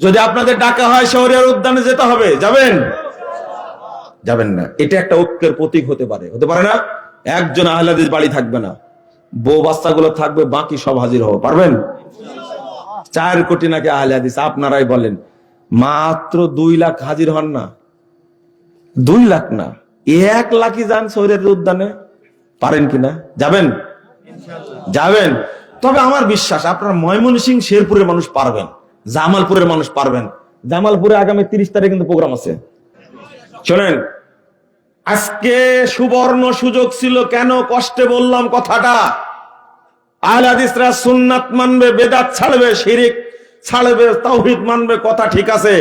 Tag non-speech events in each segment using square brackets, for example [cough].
যদি আপনাদের ডাকা হয় শহরের উদ্যানে যেতে হবে, যাবেন? যাবেন না। এটা একটা ঐক্যের প্রতীক হতে পারে। হতে পারে না? একজন আহলাদিস বাড়ি থাকবে না। বউ বাচ্চাগুলো থাকবে, বাকি সব হাজির হব। পারবেন? চার কোটি নাকি আহলে হাদিস, আপনারাই বলেন। মাত্র দুই লাখ হাজির হন না। দুই লাখ না। এক লাখই যান শহরের উদ্যানে। পারেন কিনা যাবেন? যাবেন। তবে আমার বিশ্বাস, আপনার ময়মনসিং শেরপুরের মানুষ পারবেন। জামালপুরের মানুষ পারবেন। জামালপুরে আগামী তিরিশ তারিখ কিন্তু প্রোগ্রাম আছে। শোনেন আজকে সুবর্ণ সুযোগ ছিল, কেন কষ্টে বললাম কথাটা? আহলাদিসরা সুন্নাত মানবে, বেদাত ছাড়বে, শিরিক ছাড়বে, তাওহিদ মানবে, কথা ঠিক আছে।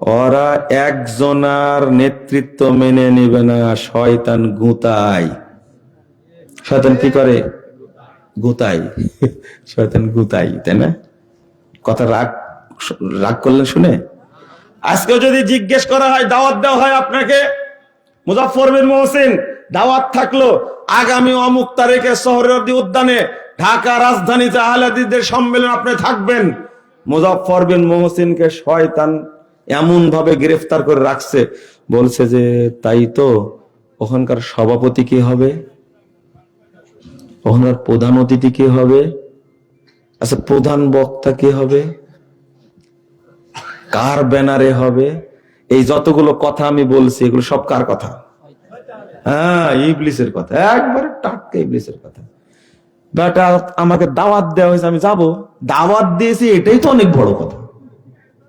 ওরা একজনার নেতৃত্ব মেনে নিবে না, শয়তান গুতাই। শয়তান কি করে? গুতাই। [laughs] শয়তান গুতাই, তাই না? কথা রাগ রাগ করলেন শুনে? আজকে যদি জিজ্ঞেস করা হয়, দাওয়াত দেওয়া হয় আপনাকে মুজাফর বিন মহসিন, দাওয়াত থাকল, আগামী অমুক তারিখে শহরদি উদ্যানে ঢাকা রাজধানীতে আহলাদিদের সম্মেলন আপনি থাকবেন। মুজাফর বিন মহসিনকে শয়তান এমন ভাবে গ্রেফতার করে রাখছে। বলছে যে, তাই তো ওখানকার সভাপতি কে হবে? ওখানকার প্রধান অতিথি কে হবে? আচ্ছা প্রধান বক্তা কে হবে? কার ব্যানারে হবে? এই যতগুলো কথা আমি বলছি, এগুলো সব কার কথা? হ্যাঁ ইবলিসের কথা। একবারে টাটকা ইবলিসের কথা। বেটা, আমাকে দাওয়াত দেওয়া হয়েছে, আমি যাব। দাওয়াত দিয়েছি, এটাই তো অনেক বড় কথা।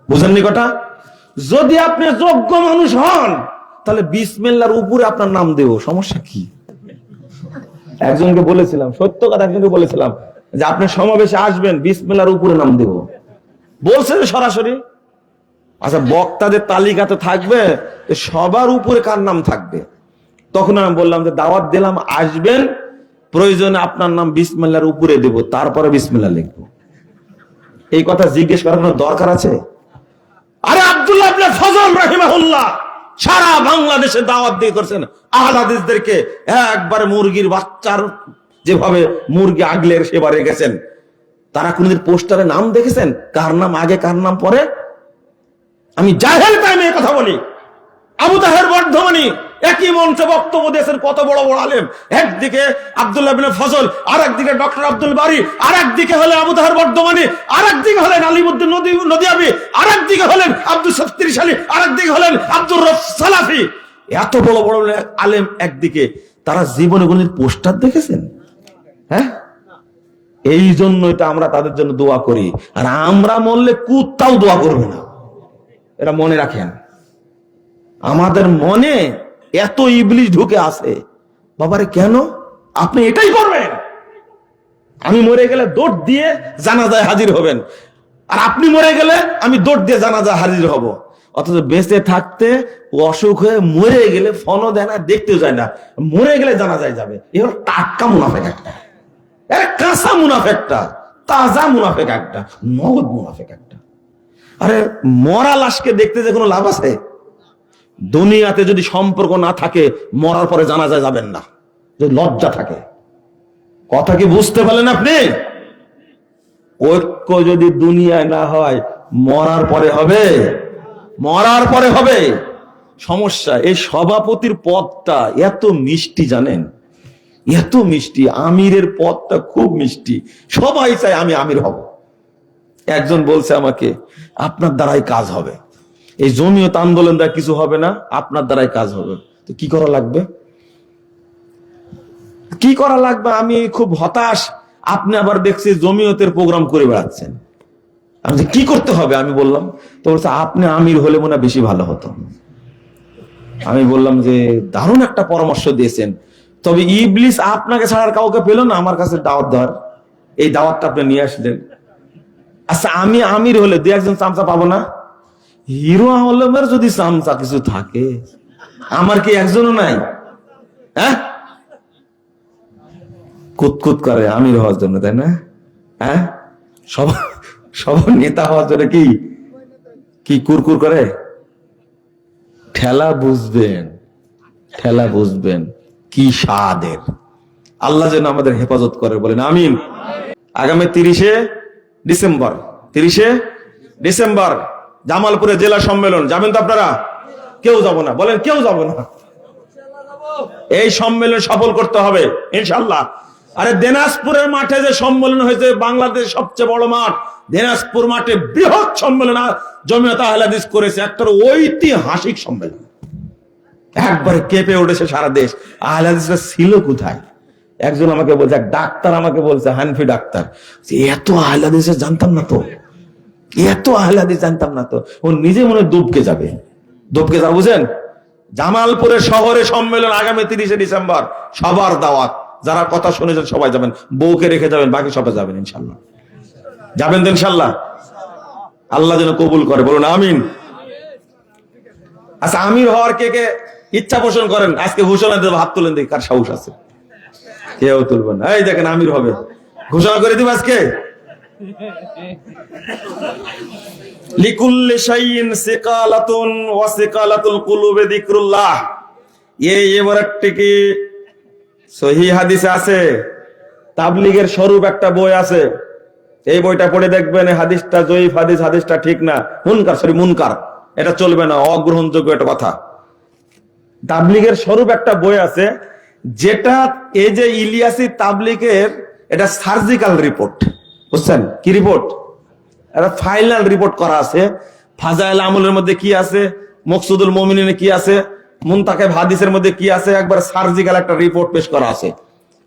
বুঝেননি কথা? যদি আপনি যোগ্য মানুষ হন, তাহলে বিসমিল্লার উপরে আপনার নাম দেব। সমস্যা কি? একজনকে বলেছিলাম, সত্য কথা একজনকে বলেছিলাম। যে আপনি সমাবেশে আসবেন, বিসমিল্লার উপরে নাম দেব। বলছে সরাসরি? আচ্ছা বক্তাদের তালিকাতে থাকবে সবার উপরে কার নাম থাকবে? তখন আমি বললাম যে, দাওয়াত দিলাম, আসবেন, প্রয়োজনে আপনার নাম বিসমিল্লার উপরে দেব, তারপরে বিসমিল্লা লিখব। এই কথা জিজ্ঞেস করার কোনো দরকার আছে? আরে আব্দুল্লাহ সারা বাংলাদেশে দাওয়াত দিয়ে করছেন। আহলাদিসদেরকে একবারে মুরগির বাচ্চার যেভাবে মুরগি আগলের সেবারে গেছেন তারা কোনদিন পোস্টারে নাম দেখেছেন? কার নাম আগে, কার নাম পরে? আমি জাহেল টাইমে কথা বলি। আবু তাহের বর্ধমানি একই মঞ্চে বক্তব্য দিয়েছেন, কত বড় বড় আলেম। একদিকে আব্দুল্লাহ ফজল আর একদিকে ডক্টর আব্দুল বারি আর একদিকে হলে আবু তাহের বর্ধমানি আর একদিকে হলেন আলিমুদ্দিন নদী, নদিয়াবি আর একদিকে হলেন আব্দুল সত্তিরিশ আলী আর একদিকে হলেন আব্দুর রফ সালাফি। এত বড় বড় আলেম একদিকে, তারা জীবনে কোনদিন পোস্টার দেখেছেন? হ্যাঁ? এই জন্য এটা আমরা তাদের জন্য দোয়া করি। আর আমরা মরলে কুত্তাও দোয়া করবে না। এটা মনে রাখেন। আমাদের মনে এত ইবলিশ ঢুকে আসে বাবারে, কেন? আপনি এটাই করবেন। আমি মরে গেলে দৌড় দিয়ে জানাজায় হাজির হবেন। আর আপনি মরে গেলে আমি দৌড় দিয়ে জানাজায় হাজির হব। অথচ বেঁচে থাকতে অসুখ হয়ে মরে গেলে ফনও দেয় না, দেখতেও যায় না। মরে গেলে জানা যায় যাবে এবার টাটকা মুনাফেক একটা। আরে কাঁচা মুনাফেকটা, তাজা মুনাফেক একটা, নগদ মুনাফেক একটা। আরে মরা লাশকে দেখতে যে কোনো লাভ আছে? দুনিয়াতে যদি সম্পর্ক না থাকে, মরার পরে জানা যায় যাবেন না। যদি লজ্জা থাকে। কথা কি বুঝতে পারলেন আপনি? ঐক্য যদি দুনিয়ায় না হয়, মরার পরে হবে? মরার পরে হবে। সমস্যা, এই সভাপতির পদটা এত মিষ্টি জানেন? এত মিষ্টি, আমিরের পদটা খুব মিষ্টি। সবাই চায় আমি আমির হব। একজন বলছে আমাকে, আপনার দ্বারাই কাজ হবে। এই জমিয়ত আন্দোলন দ্বারা কিছু হবে না, আপনার দ্বারাই কাজ হবে। তো কি করা লাগবে? কি করা লাগবে? আমি খুব হতাশ। আপনি আবার দেখছি জমিয়তের প্রোগ্রাম করে বেড়াচ্ছেন। আমি কি করতে হবে? আমি বললাম, তো বলছে, আপনি আমির হলে মনে বেশি ভালো হতো। আমি বললাম যে, দারুণ একটা পরামর্শ দিয়েছেন। তবে ইবলিস আপনাকে ছাড়ার কাউকে পেল না, আমার কাছে দাওয়াত দেওয়ার। এই দাওয়াতটা আপনি নিয়ে আসলেন। আচ্ছা আমি আমির হলে দু একজন চামচা পাবো না? হিরো আলমের যদি চামচা কিছু থাকে, আমার কি একজনও নাই? হ্যাঁ? কুতকুত করে আমির হওয়ার জন্য, তাই না? হ্যাঁ? সব সবার নেতা হওয়ার জন্য কি? কি কুরকুর করে? ঠেলা বুঝবেন ঠেলা বুঝবেন। কি স্বাদের। আল্লাহ যেন আমাদের হেফাজত করে, বলেন আমিন। আগামী তিরিশে ডিসেম্বর তিরিশে ডিসেম্বর, জামালপুরে জেলা সম্মেলন, যাবেন তো আপনারা? কেউ যাব না, বলেন কেউ যাব না। এই সম্মেলন সফল করতে হবে ইনশাল্লাহ আরে দিনাজপুরের মাঠে যে সম্মেলন হয়েছে, বাংলাদেশ সবচেয়ে বড় মাঠ। দিনাজপুর মাঠে বৃহৎ সম্মেলন জমিয়ত আহলাদিস করেছে একটা ঐতিহাসিক সম্মেলন। একবারে কেঁপে উঠেছে সারা দেশ। আহলাদিসরা ছিল কোথায়? একজন আমাকে বলছে, এক ডাক্তার আমাকে বলছে, হানফি ডাক্তার। এত আহলাদিসে জানতাম না তো। এত আহলাদিস জানতাম না তো। ও নিজে মনে ডুবকে যাবে। ডুবকে যাবে বুঝেন জামালপুরে শহরে সম্মেলন আগামী তিরিশে ডিসেম্বর, সবার দাওয়াত। যারা কথা শুনেছেন সবাই যাবেন। বউকে রেখে যাবেন, বাকি সবাই যাবেন ইনশাল্লাহ যাবেন তো ইনশাল্লাহ আল্লাহ যেন কবুল করে, বলুন, আমিন। আচ্ছা আমির হওয়ার কে কে ইচ্ছা পোষণ করেন, আজকে ঘোষণা দেবো, হাত তুলেন দেখি কার সাহস আছে। কেউ তুলবেন এই দেখেন আমির হবে। ঘোষণা করে দিব আজকে। এই কি সহি হাদিসে আছে? তাবলিগের স্বরূপ একটা বই আছে। এই বইটা পড়ে দেখবেন হাদিসটা জয়ীফ হাদিস, হাদিসটা ঠিক না। মুনকার, সরি, মুনকার। এটা চলবে না, অগ্রহণযোগ্য একটা কথা। তাবলিগের স্বরূপ একটা বই আছে, যেটা এই যে ইলিয়াসি তাবলিগের এটা সার্জিক্যাল রিপোর্ট। বুঝছেন? কি রিপোর্ট? একটা ফাইনাল রিপোর্ট করা আছে। ফাজাইল আমলের মধ্যে কি আছে? মকসুদুল মমিনে কি আছে? মুনতাকে হাদিসের মধ্যে কি আছে? একবার সার্জিক্যাল একটা রিপোর্ট পেশ করা আছে।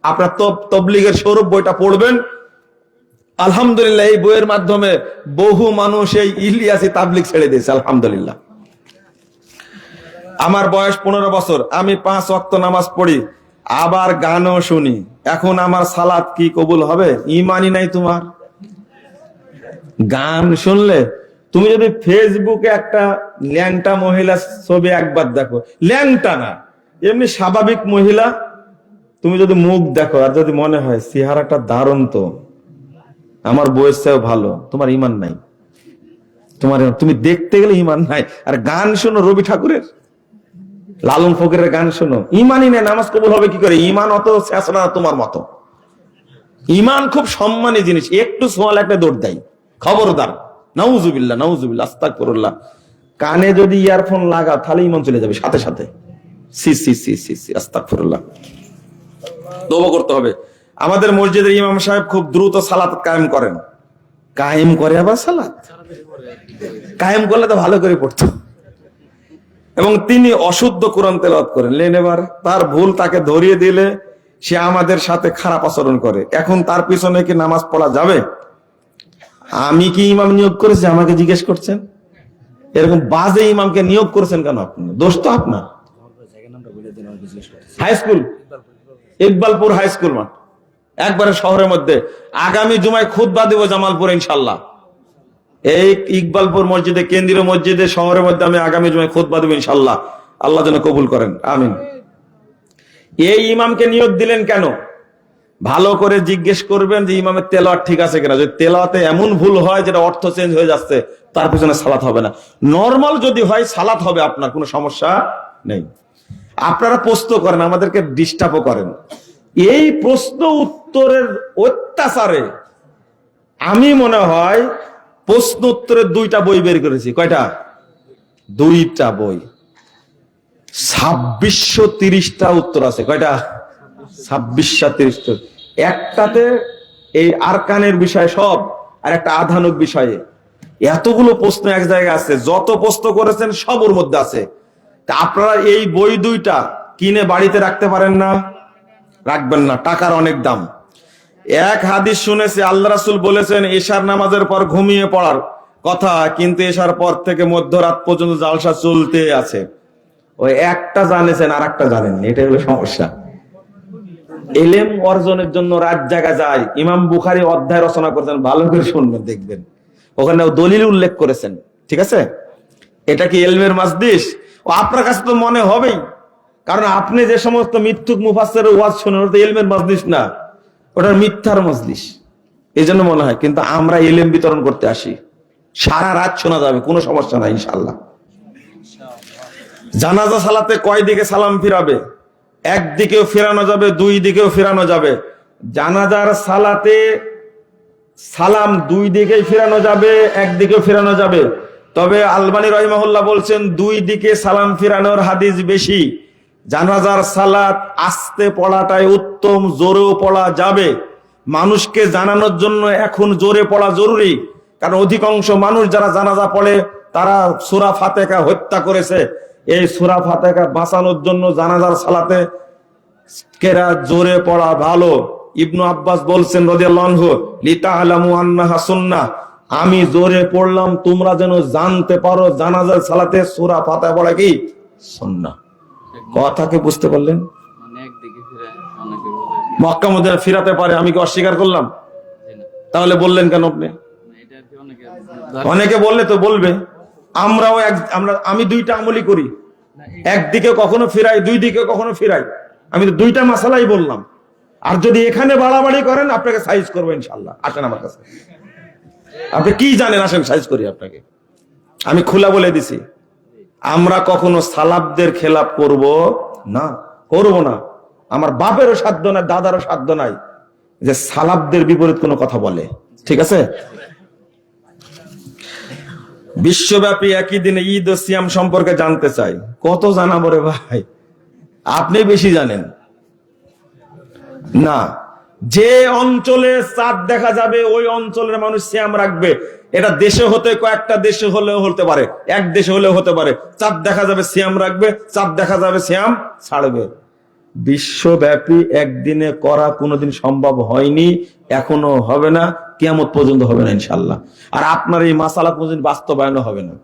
আপনার তব তবলিগের স্বরূপ বইটা পড়বেন। আলহামদুলিল্লাহ, এই বইয়ের মাধ্যমে বহু মানুষ এই ইলিয়াসি তাবলিগ ছেড়ে দিয়েছে, আলহামদুলিল্লাহ। আমার বয়স পনেরো বছর, আমি পাঁচ অক্ত নামাজ পড়ি, আবার গানও শুনি। এখন আমার সালাত কি কবুল হবে? ইমানই নাই তোমার। গান শুনলে, তুমি যদি ফেসবুকে একটা ল্যাংটা মহিলা ছবি একবার দেখো, ল্যাংটা না, এমনি স্বাভাবিক মহিলা, তুমি যদি মুখ দেখো, আর যদি মনে হয় চেহারাটা দারুণ তো, আমার বয়স চেয়েও ভালো, তোমার ইমান নাই। তোমার, তুমি দেখতে গেলে ইমান নাই। আর গান শোনো রবি ঠাকুরের। লালন ফকিরের গান শোনো। ইমানই নেই, নামাজ কবুল হবে কি করে? ইমান অত না তোমার মতো। ইমান খুব সম্মানী জিনিস। একটু সোয়াল, একটা দৌড় দেয়। খবরদার। নাউজুবিল্লাহ নাউজুবিল্লাহ আস্তাক করল্লাহ কানে যদি ইয়ারফোন লাগাও তাহলে ইমান চলে যাবে সাথে সাথে। সি সি সি সি সি আস্তাক করল্লাহ তওবা করতে হবে। আমাদের মসজিদের ইমাম সাহেব খুব দ্রুত সালাত কায়েম করেন। কায়েম করে আবার সালাত? কায়েম করলে তো ভালো করে পড়তো। এবং তিনি অশুদ্ধ কোরআন তেলাওয়াত করেন। লেন এবার তার ভুল তাকে ধরিয়ে দিলে সে আমাদের সাথে খারাপ আচরণ করে। এখন তার পিছনে কি নামাজ পড়া যাবে? আমি কি ইমাম নিয়োগ করেছি? আমাকে জিজ্ঞেস করছেন? এরকম বাজে ইমামকে নিয়োগ করেছেন কেন আপনি? দোষ তো আপনার। High school Iqbalpur high school মাঠ। একবারে শহরের মধ্যে। আগামী জুমায় খুদ্া দিব জামালপুর ইনশাল্লাহ। এই ইকবালপুর মসজিদে, কেন্দ্রীয় মসজিদে, শহরের মধ্যে আমি আগামী জুমায় খুদ্া দেবো ইনশাল্লাহ আল্লাহ যেন কবুল করেন। আমিন। এই ইমামকে নিয়োগ দিলেন কেন? ভালো করে জিজ্ঞেস করবেন যে ইমামের তেলাওয়াত ঠিক আছে কিনা। যদি তেলাওয়াতে এমন ভুল হয়, যেটা অর্থ চেঞ্জ হয়ে যাচ্ছে, তার পিছনে সালাত হবে না। নর্মাল যদি হয়, সালাত হবে আপনার, কোনো সমস্যা নেই। আপনারা প্রশ্ন করেন, আমাদেরকে ডিস্টার্বও করেন। এই প্রশ্ন উত্তরের অত্যাচারে আমি মনে হয় প্রশ্ন উত্তরের দুইটা বই বের করেছি। কয়টা? দুইটা বই। ছাব্বিশশো তিরিশটা উত্তর আছে। কয়টা? ছাব্বিশশো তিরিশটা। একটাতে এই আরকানের বিষয় সব, আর একটা আধানুক বিষয়ে। এতগুলো প্রশ্ন এক জায়গায় আছে। যত প্রশ্ন করেছেন সব ওর মধ্যে আছে। তা আপনারা এই বই দুইটা কিনে বাড়িতে রাখতে পারেন না। রাখবেন না। টাকার অনেক দাম। এক হাদিস শুনেছে, আল্লাহ রাসুল বলেছেন এশার নামাজের পর ঘুমিয়ে পড়ার কথা, কিন্তু এশার পর থেকে মধ্যরাত পর্যন্ত জালসা চলতে আছে। ওই একটা জানেছেন আর একটা জানেন এটা হলো সমস্যা। এলেম অর্জনের জন্য রাত জায়গা যায়। ইমাম বুখারি অধ্যায় রচনা করেছেন, ভালো করে শুনবেন, দেখবেন। ওখানে দলিল উল্লেখ করেছেন, ঠিক আছে? এটা কি এলমের মাজদিস ও আপনার কাছে তো মনে হবেই, কারণ আপনি যে সমস্ত মিথ্যুক মুফাসের ওয়াজ শুনেন, ওটা এলমের মাজলিস না। ওটা মিথ্যার মজলিস। এই জন্য মনে হয়, কিন্তু আমরা এলেম বিতরণ করতে আসি। সারা রাত শোনা যাবে, কোনো সমস্যা নাই ইনশাল্লাহ জানাজা সালাতে কয় দিকে সালাম ফিরাবে? একদিকেও ফেরানো যাবে, দুই দিকেও ফেরানো যাবে। জানাজার সালাতে সালাম দুই দিকেই ফেরানো যাবে একদিকে ফেরানো যাবে। তবে আলবানী রহিমাহুল্লাহ বলছেন, দুই দিকে সালাম ফিরানোর হাদিস বেশি। জানাজার সালাত আস্তে পড়াটাই উত্তম, জোরেও পড়া যাবে। মানুষকে জানানোর জন্য এখন জোরে পড়া জরুরি। কারণ অধিকাংশ মানুষ যারা জানাজা পড়ে, তারা সুরা ফাতেকা হত্যা করেছে। এই সুরা ফাতেকা বাঁচানোর জন্য জানাজার সালাতে কেরা জোরে পড়া ভালো? ইবনু আব্বাস বলছেন রদিয়াল্লাহু লিতা আলামু আন্নাহা সুন্নাহ। আমি জোরে পড়লাম, তোমরা যেন জানতে পারো জানাজার সালাতে সুরা ফাতিহা পড়া কি? সুন্নাহ। কথাকে বুঝতে পারলেন? মানে মক্কা মদিনা ফিরাতে পারে আমি কি অস্বীকার করলাম? তাহলে বললেন কেন আপনি? অনেকে বললে তো বলবে আমরাও এক আমরা আমি দুইটা আমলি করি। একদিকে কখনো ফিরাই দুই দিকে কখনো ফিরাই। আমি তো দুইটা মাসালাই বললাম। আর যদি এখানে বাড়াবাড়ি করেন আপনাকে সাইজ করব ইনশাল্লাহ আসেন আমার কাছে। আপনি কি জানেন? আসেন সাইজ করি আপনাকে। আমি খোলা বলে দিছি। আমরা কখনো সালাবদের খেলাপ করব না করব না। আমার বাপেরও সাধ্য নাই, দাদারও সাধ্য নাই যে সালাবদের বিপরীত কোনো কথা বলে। ঠিক আছে? বিশ্বব্যাপী একই দিনে ঈদ ও সিয়াম সম্পর্কে জানতে চাই। কত জানাব রে ভাই? আপনি বেশি জানেন। না, যে অঞ্চলে চাঁদ দেখা যাবে, ওই অঞ্চলের মানুষ সিয়াম রাখবে। এটা দেশে হতে, কয়েকটা দেশে হলেও হতে পারে। এক দেশে হলেও হতে পারে। চাঁদ দেখা যাবে শ্যাম রাখবে। চাঁদ দেখা যাবে শ্যাম ছাড়বে। বিশ্বব্যাপী একদিনে করা কোনোদিন সম্ভব হয়নি, এখনও হবে না কেমন পর্যন্ত হবে না ইনশাল্লাহ আর আপনার এই মাসালা কোনদিন বাস্তবায়ন হবে না।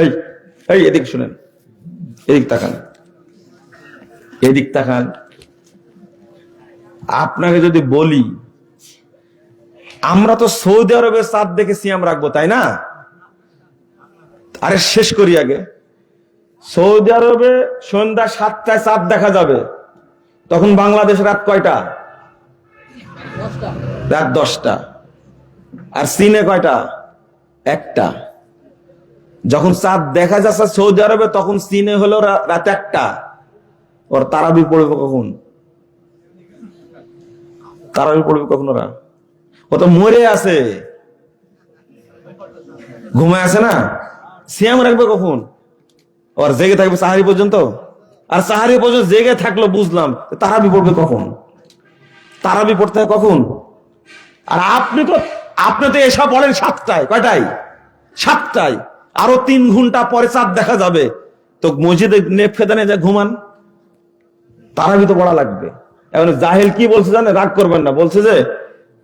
এই এই, এদিক শুনেন। এদিক তাকান। এদিক তাকান। আপনাকে যদি বলি আমরা তো সৌদি আরবে চাঁদ দেখে সিয়াম রাখব, তাই না? আরে শেষ করি আগে। সৌদি আরবে সন্ধ্যা সাতটায় চাঁদ দেখা যাবে। তখন বাংলাদেশ রাত কয়টা? রাত দশটা। আর চীনে কয়টা? একটা। যখন চাঁদ দেখা যাচ্ছে সৌদি আরবে, তখন চীনে হলো রাত একটা। ওর তারাবি পড়বে কখন? তারাবি পড়বে কখন ওরা? ও তো মরে আছে। ঘুমায় আছে না? সিয়াম রাখবে কখন? ওর জেগে থাকবে সাহারি পর্যন্ত? আর সাহারি পর্যন্ত জেগে থাকল বুঝলাম তারাবি পড়বে কখন? তারাবি পড়তে হয় কখন? আর আপনি তো আপনি তো এসব বলেন সাতটায়, কয়টায়? সাতটায়। আরও তিন ঘণ্টা পরে চাঁদ দেখা যাবে। তো মসজিদে নেফেদানে যা ঘুমান, তারাবি তো পড়া লাগবে। এখন জাহেল কি বলছে জানে রাগ করবেন না। বলছে যে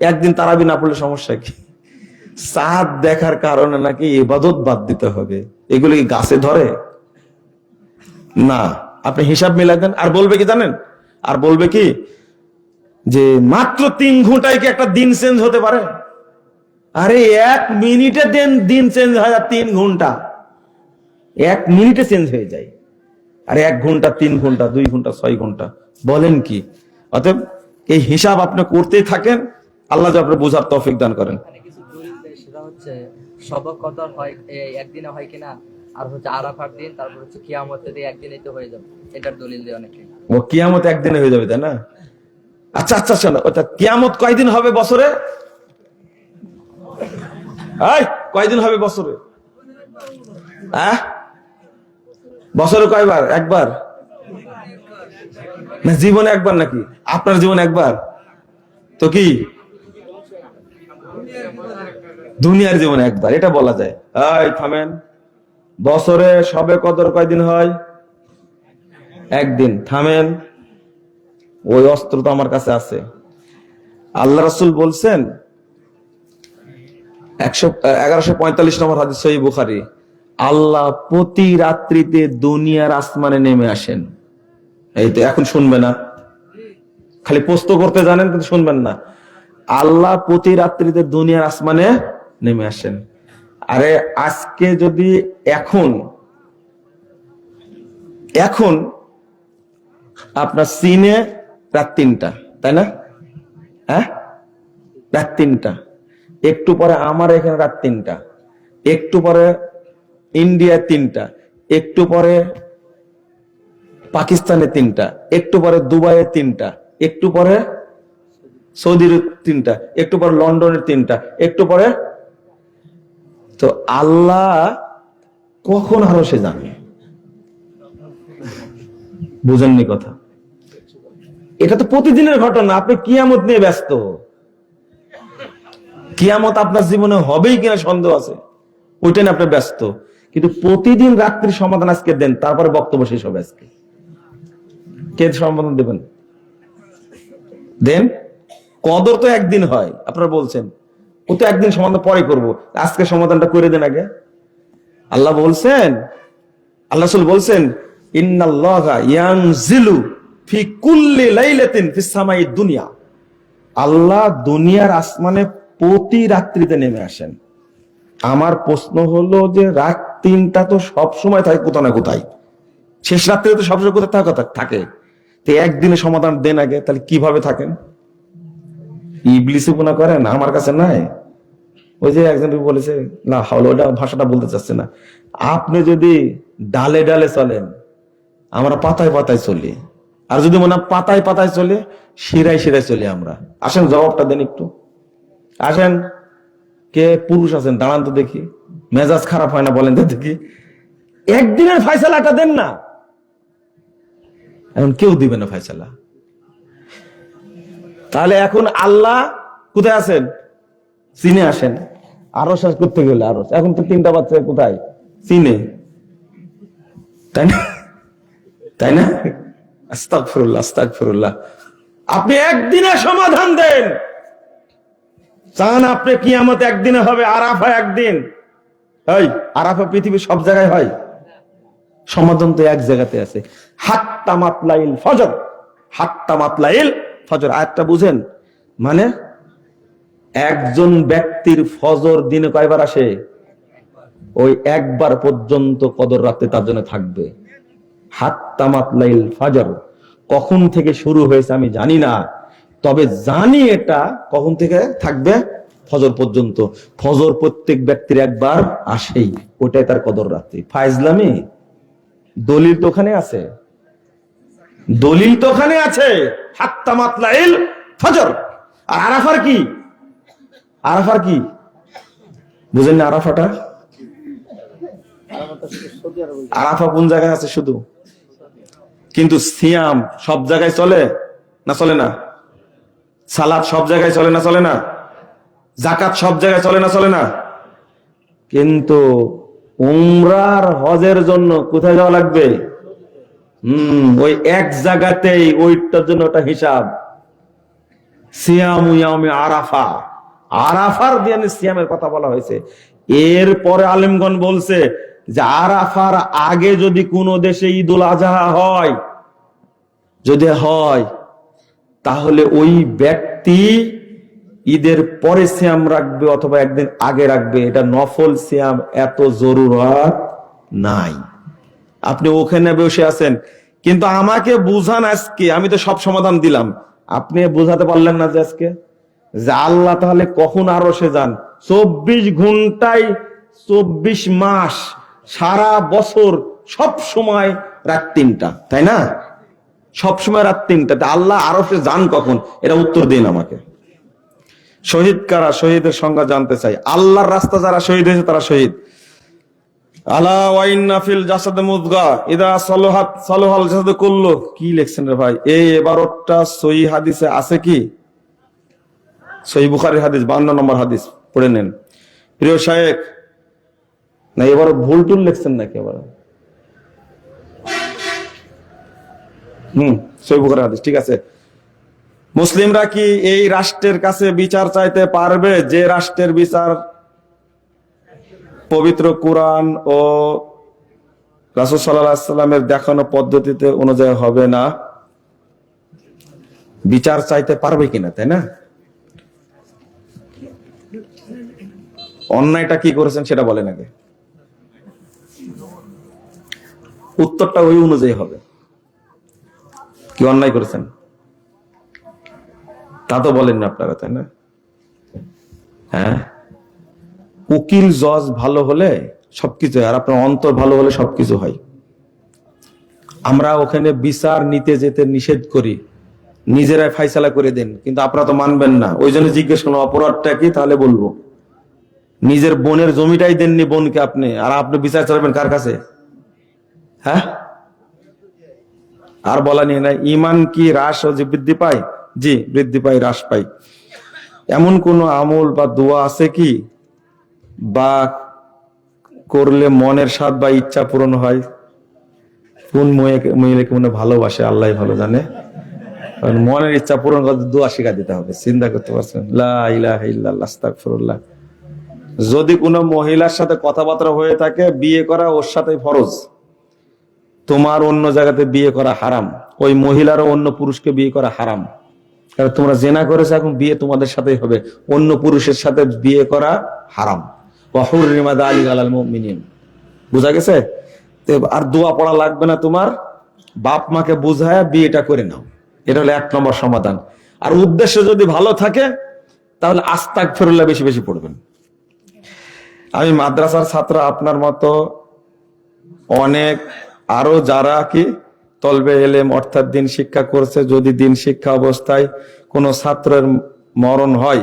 একদিন তারাবি না পড়লে সমস্যা কি? চাঁদ দেখার কারণে নাকি ইবাদত বাদ দিতে হবে। এগুলো কি গাছে ধরে? না। আপনি হিসাব মিলাবেন আর বলবে কি জানেন? আর বলবে কি? যে মাত্র তিন ঘন্টায় কি একটা দিন চেঞ্জ হতে পারে? আরে এক মিনিটে দিন দিন চেঞ্জ হয় আর তিন ঘণ্টা। এক মিনিটে চেঞ্জ হয়ে যায়। আর এক ঘণ্টা, তিন ঘণ্টা, দুই ঘণ্টা, ছয় ঘণ্টা। বলেন কি? অতএব এই হিসাব আপনি করতেই থাকেন। আল্লাহ যে আপনার বোঝার তৌফিক দান করেন। দেয় সেটা হচ্ছে সবক হয় একদিনে হয় কিনা আর হচ্ছে আরাফার দিন তারপর হচ্ছে কিয়ামতের দিন একদিনেই তো হয়ে যাবে। এটার দলিল দেয় অনেকে ও কিয়ামত একদিনে হয়ে যাবে তাই না? আচ্ছা আচ্ছা আচ্ছা ওটা কিয়ামত কয়দিন হবে বছরে? এই কয়দিন হবে বছরে? হ্যাঁ? বছরে কয়বার? একবার? না জীবনে একবার নাকি? আপনার জীবনে একবার? তো কি? দুনিয়ার জীবনে একবার, এটা বলা যায়। থামেন। বছরে সবে কদর কয়দিন হয়? একদিন, থামেন। ওই অস্ত্র তো আমার কাছে আছে। আল্লাহ রাসূল বলছেন, একশো, এগারোশো পঁয়তাল্লিশ নম্বর হাদিস সহি বুখারি, আল্লাহ প্রতি রাত্রিতে দুনিয়ার আসমানে নেমে আসেন। এই তো এখন শুনবে না। খালি পোস্ত করতে জানেন, কিন্তু শুনবেন না। আল্লাহ প্রতি রাত্রিতে দুনিয়ার আসমানে নেমে আসেন। আরে আজকে যদি এখন এখন আপনার চীনে রাত তিনটা, তাই না? হ্যাঁ? রাত তিনটা। একটু পরে আমার এখানে রাত তিনটা। একটু পরে ইন্ডিয়া তিনটা। একটু পরে পাকিস্তানে তিনটা। একটু পরে দুবাইয়ে তিনটা। একটু পরে সৌদির তিনটা। একটু পরে লন্ডনের তিনটা। একটু পরে তো আল্লাহ কখন আরও সে জানে? বুঝেননি কথা। এটা তো প্রতিদিনের ঘটনা, আপনি কিয়ামত নিয়ে ব্যস্ত। কিয়ামত আপনার জীবনে হবেই কিনা সন্দেহ আছে। ওইটা নিয়ে আপনি ব্যস্ত। কিন্তু প্রতিদিন রাত্রির সমাধান আজকে দেন, তারপরে বক্তব্য শেষ হবে আজকে। কে সমাধান দেবেন? দেন? কদর তো একদিন হয়, আপনারা বলছেন। ও তো একদিন সমাধান পরে করব। আজকে সমাধানটা করে দেন আগে। আল্লাহ বলছেন, আল্লাহ রাসূল বলছেন দুনিয়া। আল্লাহ দুনিয়ার আসমানে প্রতি রাত্রিতে নেমে আসেন। আমার প্রশ্ন হলো যে রাত তিনটা তো সব সময় থাকে কোথাও না কোথায়? শেষ রাত্রে তো সবসময় কোথায় থাকা থাকে। তো একদিনে সমাধান দেন আগে, তাহলে কীভাবে থাকেন? ইবলিসে গুণা করেন আমার কাছে নাই। ওই যে একজন বলেছে, না হলো ওটা ভাষাটা বলতে চাচ্ছে না। আপনি যদি ডালে ডালে চলেন, আমরা পাতায় পাতায় চলি। আর যদি মনে পাতায় পাতায় চলে, শিরায় শিরায় চলি আমরা। আসেন, জবাবটা দেন একটু। আসেন, কে পুরুষ আছেন, দাঁড়ান তো দেখি। মেজাজ খারাপ হয় না বলেন তো দেখি। একদিনের ফয়সালাটা দেন না। এখন কেউ দিবে না ফয়সালা। তাহলে এখন আল্লাহ কোথায় আছেন? চীনে আসেন। আরও শেষ করতে গেলে আরও এখন তো তিনটা বাচ্চা কোথায়? চীনে। তাই না? তাই না? আস্তাক ফিরুল্লাহ আস্তাক ফিরুল্লাহ আপনি একদিনে সমাধান দেন। চান আপনি কি কিয়ামত একদিনে হবে, আরাফা একদিন। এই, আরাফা পৃথিবীর সব জায়গায় হয়। সমাধান তো এক জায়গাতে আছে। হাত্তা মাতলাইল ফজর। হাত্তা মাতলাইল ফজর আয়াতটা বুঝেন? মানে একজন ব্যক্তির ফজর দিনে কয়বার আসে? ওই একবার পর্যন্ত কদর রাতে তার জন্য থাকবে। হাত্তা মাতলাইল ফজর। কখন থেকে শুরু হয়েছে আমি জানি না। তবে জানি এটা কখন থেকে থাকবে? ফজর পর্যন্ত। ফজর প্রত্যেক ব্যক্তির একবার আসেই। ওটাই তার কদর রাত্রি। ফাইজলামি? দলিল তো ওখানে আছে। দলিল তো ওখানে আছে। হাত্তা মাতলাইল ফজর। আর আরাফার কি? আরাফার কি? বুঝেন না আরাফাটা? আরাফা কোন জায়গায় আছে শুধু? কিন্তু সিয়াম সব জায়গায় চলে না চলে না? সালাদ সব জায়গায় চলে না চলে না? জাকাত সব জায়গায় চলে না চলে না? কিন্তু উমরার হজের জন্য কোথায় যাওয়া লাগবে? হম, ওই এক জায়গাতেই ওইটার জন্য ওটা হিসাব। সিয়াম আরাফা। আরাফার দিয়ে সিয়ামের কথা বলা হয়েছে। এরপরে আলিমগণ বলছে যে আরাফার আগে যদি কোনো দেশে ঈদুল আজহা হয়, যদি হয়, তাহলে ওই ব্যক্তি ঈদের পরে শ্যাম রাখবে অথবা একদিন আগে রাখবে। এটা নফল শ্যাম এত জরুরত নাই। আপনি ওখানে বসে আছেন। কিন্তু আমাকে বুঝান আজকে, আমি তো সব সমাধান দিলাম। আপনি বুঝাতে পারলেন না যে আজকে? যে আল্লাহ তাহলে কখন আরও সে যান? চব্বিশ ঘন্টায় চব্বিশ মাস, সারা বছর, সব সময় রাত তিনটা, তাই না? সব সময় রাত তিনটা। আল্লাহ আরও সে যান কখন? এটা উত্তর দিন আমাকে। শহীদ কারা? শহীদের সংজ্ঞা জানতে চাই। আল্লাহর রাস্তা যারা শহীদ হয়েছে তারা শহীদ। আলা ওয়াইন্না ফিল জাসাদে মুদগা, ইদা সলোহাত, সলোহাল জাসাদে করল কি লিখছেন রে ভাই? এই এবারটা সহি হাদিসে আছে কি? সহি বুখারীর হাদিস 52 নম্বর হাদিস, পড়ে নেন। প্রিয় শায়েখ, না এবার ভুল টুল লিখছেন নাকি এবার? হুম, সহি বুখারীর হাদিস, ঠিক আছে। মুসলিমরা কি এই রাষ্ট্রের কাছে বিচার চাইতে পারবে? যে রাষ্ট্রের বিচার পবিত্র কোরআন ও রাসুল সাল্লামের দেখানো পদ্ধতিতে অনুযায়ী হবে না। বিচার চাইতে পারবে কিনা, তাই না? অন্যায়টা কি করেছেন সেটা বলেন আগে। উত্তরটা ওই অনুযায়ী হবে। কি অন্যায় করেছেন? তা তো বলেন না আপনারা, তাই না? হ্যাঁ? উকিল, জজ ভালো হলে সবকিছু আর আপনার অন্তর ভালো হলে সবকিছু হয়। আমরা ওখানে বিচার নিতে যেতে নিষেধ করি নিজেরাই ফাইসালা করে দেন, কিন্তু আপনারা তো মানবেন না। ওই জন্য জিজ্ঞেস করলাম, অপরাধটা কি? তাহলে বলব। নিজের বোনের জমিটাই দেননি বোনকে আপনি, আর আপনি বিচার চালাবেন কার কাছে? হ্যাঁ? আর বলা নিয়ে না ইমান কি হ্রাস যে বৃদ্ধি পায়? জি, বৃদ্ধি পায়, হ্রাস পায়। এমন কোন আমল বা দোয়া আছে কি? বা করলে মনের স্বাদ বা ইচ্ছা পূরণ হয়। কোন মেয়েকে মনে ভালোবাসে আল্লাহ ভালো জানে। মনের ইচ্ছা পূরণ করতে দোয়া শিখা দিতে হবে, চিন্তা করতে পারছেন যদি কোনো মহিলার সাথে কথাবার্তা হয়ে থাকে, বিয়ে করা ওর সাথে ফরজ। তোমার অন্য জায়গাতে বিয়ে করা হারাম। ওই মহিলারও অন্য পুরুষকে বিয়ে করা হারাম। কারণ তোমরা জেনা করেছ, এখন বিয়ে তোমাদের সাথেই হবে। অন্য পুরুষের সাথে বিয়ে করা হারাম। ওয়াহুরিমাদ বুঝা গেছে? আর দোয়া পড়া লাগবে না তোমার? বাপ মাকে বুঝায় বিয়েটা করে নাও। এটা হলো এক নম্বর সমাধান। আর উদ্দেশ্য যদি ভালো থাকে, তাহলে আস্তাক ফেরুল্লাহ বেশি বেশি পড়বেন। আমি মাদ্রাসার ছাত্র আপনার মতো অনেক, আরও যারা কি তলবে এলেম, অর্থাৎ দিন শিক্ষা করছে, যদি দিন শিক্ষা অবস্থায় কোনো ছাত্রের মরণ হয়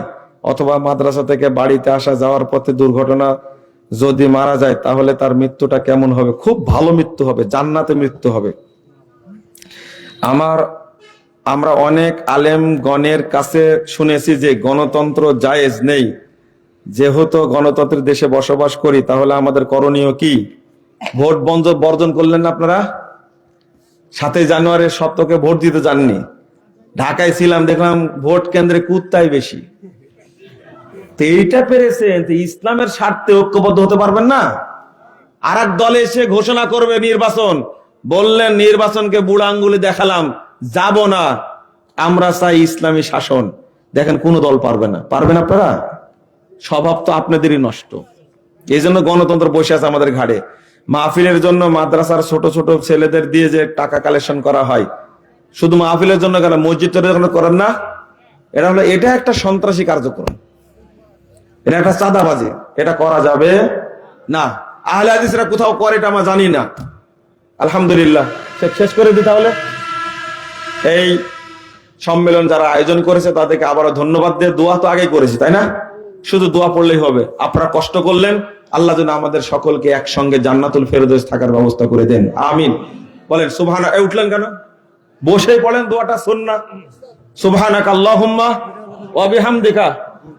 অথবা মাদ্রাসা থেকে বাড়িতে আসা যাওয়ার পথে দুর্ঘটনা যদি মারা যায়, তাহলে তার মৃত্যুটা কেমন হবে? খুব ভালো মৃত্যু হবে, জান্নাতে মৃত্যু হবে। আমার, আমরা অনেক আলেম গণের কাছে শুনেছি যে গণতন্ত্র জায়েজ নেই। যেহেতু গণতন্ত্রের দেশে বসবাস করি, তাহলে আমাদের করণীয় কি? ভোট বন্ধ বর্জন করলেন আপনারা? সাতই জানুয়ারির সপ্তাহে ভোট দিতে যাননি। ঢাকায় ছিলাম, দেখলাম ভোট কেন্দ্রে কুত্তাই বেশি। তো এইটা পেরেছেন ইসলামের স্বার্থে ঐক্যবদ্ধ হতে পারবেন না? আর এক দলে এসে ঘোষণা করবে নির্বাচন। বললেন, নির্বাচনকে বুড়া আঙ্গুলি দেখালাম, যাব না। আমরা চাই ইসলামী শাসন। দেখেন, কোন দল পারবে না। পারবেন আপনারা? স্বভাব তো আপনাদেরই নষ্ট। এই জন্য গণতন্ত্র বসে আছে আমাদের ঘাড়ে। মাহফিলের জন্য মাদ্রাসার ছোট ছোট ছেলেদের দিয়ে যে টাকা কালেকশন করা হয়, শুধু মাহফিলের জন্য কেন, মসজিদের জন্য করেন না? এটা হলো, এটা একটা সন্ত্রাসী কার্যক্রম। এটা একটা চাঁদাবাজি। এটা করা যাবে না। আহলে হাদিসরা কোথাও করে এটা আমরা জানি না। আলহামদুলিল্লাহ। শেষ- শেষ করে দিই তাহলে। এই সম্মেলন যারা আয়োজন করেছে তাদেরকে আবারও ধন্যবাদ দিয়ে দোয়া তো আগেই করেছি তাই না? শুধু দোয়া পড়লেই হবে। আপনারা কষ্ট করলেন। আল্লাহ যেন আমাদের সকলকে একসঙ্গে জান্নাতুল ফেরদৌস থাকার ব্যবস্থা করে দেন। আমিন। বলেন সুবহানা এ উঠলেন কেন? বসেই পড়েন দোয়াটা সুন্না সুবহানাক আল্লাহুম্মা ওয়া বিহামদিকা।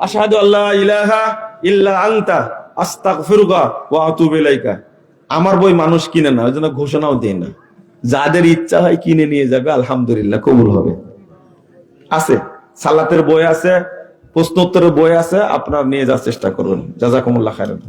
আশহাদু আল্লাহ ইলাহা ইল্লা আনতা, আস্তাগফিরুকা ওয়া আতুবু ইলাইকা। আমার বই মানুষ কিনে না ওই জন্য ঘোষণাও দেয় না। যাদের ইচ্ছা হয় কিনে নিয়ে যাবে, আলহামদুলিল্লাহ, কবুল হবে। আছে, সালাতের বই আছে, প্রশ্নোত্তরের বই আছে, আপনার নিয়ে যাওয়ার চেষ্টা করুন। জাজাকুমুল্লাহ খায়রান